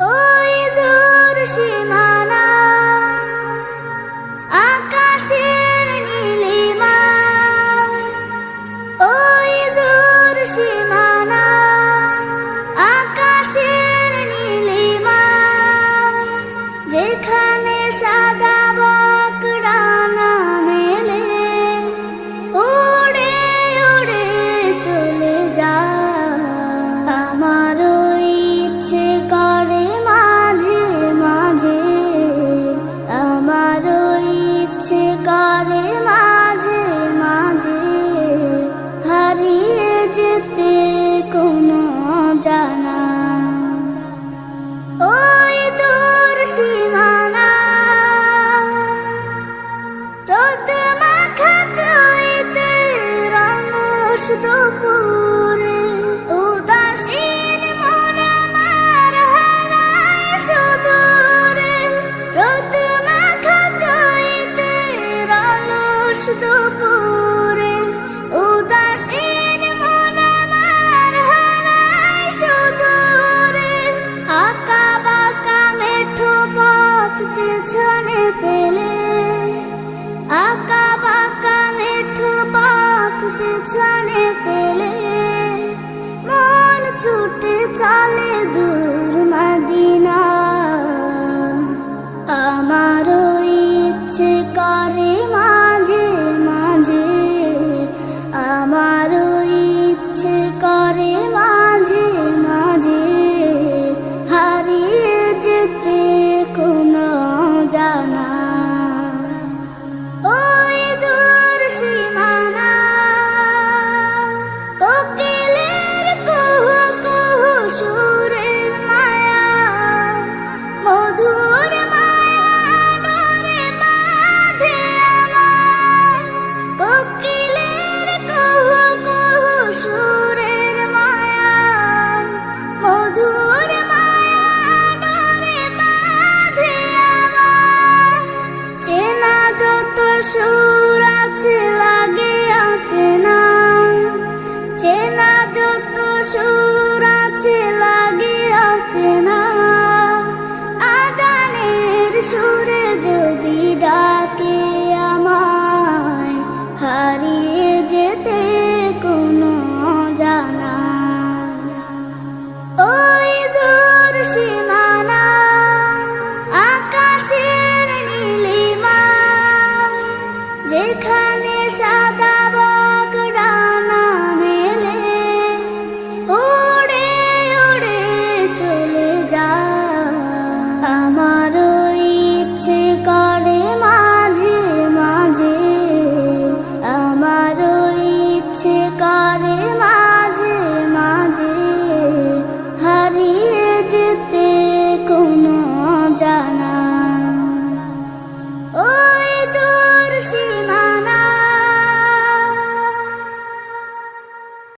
ওই দূর সীমানা দুপুর আকাশের নীলিমা যেখানে সাদা 是吗